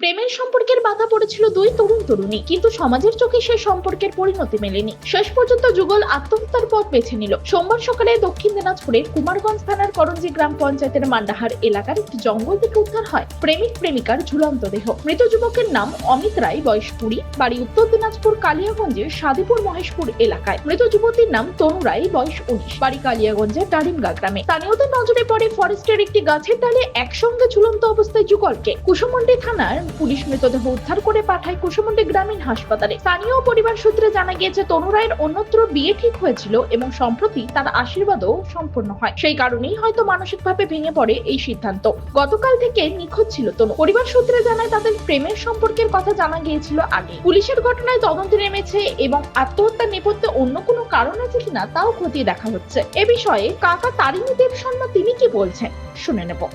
প্রেমের সম্পর্কের বাধা পড়েছিল দুই তরুণ তরুণী, কিন্তু সমাজের চোখে সেই সম্পর্কের পরিণতি মেলেনি। শেষ পর্যন্ত যুগল আত্মহত্যার পথ বেছে নিল। সোমবার সকালে দক্ষিণ দিনাজপুরের কুমারগঞ্জ থানার করঞ্জি গ্রাম পঞ্চায়েতের মান্ডাহার এলাকার একটি জঙ্গল থেকে উদ্ধার হয় প্রেমিক প্রেমিকার ঝুলন্ত দেহ। মৃত যুবকের নাম অমিত রায়, বয়স কুড়ি, বাড়ি উত্তর দিনাজপুর কালিয়াগঞ্জের সাদিপুর মহেশপুর এলাকায়। মৃত যুবতীর নাম তনু রায়, বয়স উনিশ, বাড়ি কালিয়াগঞ্জের ডারিমগা গ্রামে। স্থানীয়দের নজরে পড়ে ফরেস্টের একটি গাছের ডালে একসঙ্গে ঝুলন্ত অবস্থায় যুগলকে। কুসুমন্ডি থানার পুলিশ মৃতদেহ উদ্ধার করে পাঠায় কুসুমন্ডি গ্রামীণ হাসপাতালে। স্থানীয় পরিবার সূত্রে জানা গিয়েছে তনু রায়ের অন্যত্র বিয়ে ঠিক হয়েছিল এবং সম্প্রতি তার আশীর্বাদও সম্পন্ন হয়। সেই কারণেই হয়তো মানসিকভাবে ভেঙে পড়ে এই সিদ্ধান্ত। গতকাল থেকে নিখোঁজ ছিল তনু। পরিবার সূত্রে জানায়, তাদের প্রেমের সম্পর্কের কথা জানা গিয়েছিল আগে। পুলিশের ঘটনায় তদন্তে নেমেছে এবং আত্মহত্যার নেপথ্যে অন্য কোনো কারণ আছে কিনা তাও খতিয়ে দেখা হচ্ছে। এ বিষয়ে কাকা তারিণী দেব শর্মা তিনি কি বলছেন? শুনে নেব।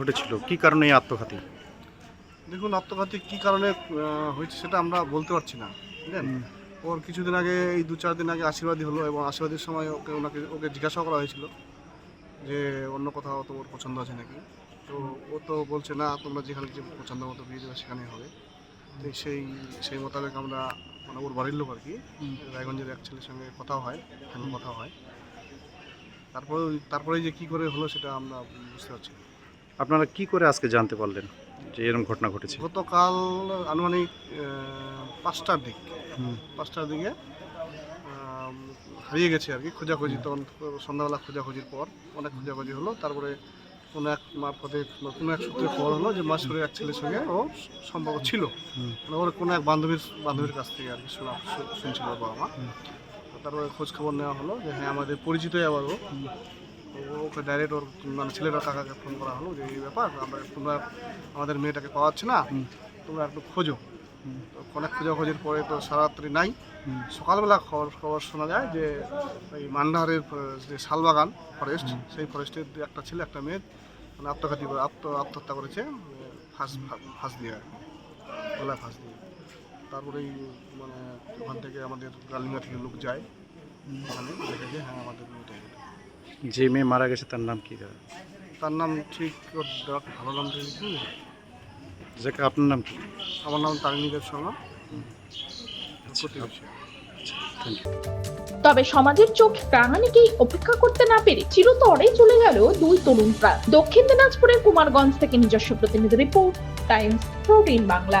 ঘটেছিল? কি কারণে এই আত্মঘাতী? দেখুন আত্মঘাতী কী কারণে হয়েছে সেটা আমরা বলতে পারছি না বুঝলেন? ওর কিছুদিন আগে এই দু চার দিন আগে আশীর্বাদী হলো এবং আশীর্বাদের সময় ওকে ওনাকে ওকে জিজ্ঞাসা করা হয়েছিল যে অন্য কোথাও তো ওর পছন্দ আছে নাকি? তো ও তো বলছে না তোমরা যেখানে যে পছন্দ মতো বিয়ে দেবে সেখানেই হবে। তো সেই সেই মোতাবেক আমরা মানে ওর বাড়ির লোক আর কি রায়গঞ্জের এক ছেলের সঙ্গে কথা হয় ফোনে কথা হয়। তারপরে তারপরে যে কী করে হলো সেটা আমরা বুঝতে পারছি না। আপনারা কি করে আজকে জানতে পারলেন যে এরকম ঘটনা ঘটেছে? গতকাল আনুমানিক পাঁচটার দিক। পাঁচটার দিকে হারিয়ে গেছে আর কি খোঁজাখুঁজি। তখন সন্ধ্যাবেলা খোঁজাখুঁজির পর অনেক খোঁজাখুঁজি হলো। তারপরে কোনো এক মারফতে কোনো এক সূত্রে খবর হলো যে মাসুরের এক ছেলের সঙ্গে ও সম্পর্ক ছিল। মানে ওর কোনো এক বান্ধবীর বান্ধবীর কাছ থেকে আর কি শোনা শুনছিল বাবা মা। তারপরে খোঁজ খবর নেওয়া হলো যে হ্যাঁ আমাদের পরিচিতই আবার ও। ওকে ডাইরেক্ট ওর মানে ছেলেরা কাকাকে ফোন করা হলো যে এই ব্যাপার আমরা তোমরা আমাদের মেয়েটাকে পাওয়া যাচ্ছে না। তোমরা একটু খোঁজো। তো অনেক খোঁজাখুঁজির পরে তো সারাত্রি নাই। সকালবেলা খবর খবর শোনা যায় যে এই মান্ডাহারের যে শালবাগান ফরেস্ট সেই ফরেস্টের একটা ছেলে একটা মেয়ে মানে আত্মঘাতী করে আত্ম আত্মহত্যা করেছে আহ, ফাঁস ফাঁস দিয়ে আর কি গলায় ফাঁস দিয়ে। তারপরেই মানে ওখান থেকে আমাদের গালিমা থেকে লোক যায়। ওখানে দেখেছে হ্যাঁ আমাদের মেয়েটাই এটা। যে মেয়ে মারা গেছে তার নাম কি? তার নাম ঠিক ওর ভালো নাম কি যাকে আপনার নাম কি? আমার নাম তারিণী দেব শর্মা। প্রতিবেশী তবে সমাজের চোখ প্রাণানিকেই অপেক্ষা করতে না পেরে চিরতরে চলে গেল দুই তরুণ প্রাণ। দক্ষিণ দিনাজপুরের কুমারগঞ্জ থেকে নিজস্ব প্রতিনিধি রিপোর্ট টাইমস প্রোটিন বাংলা।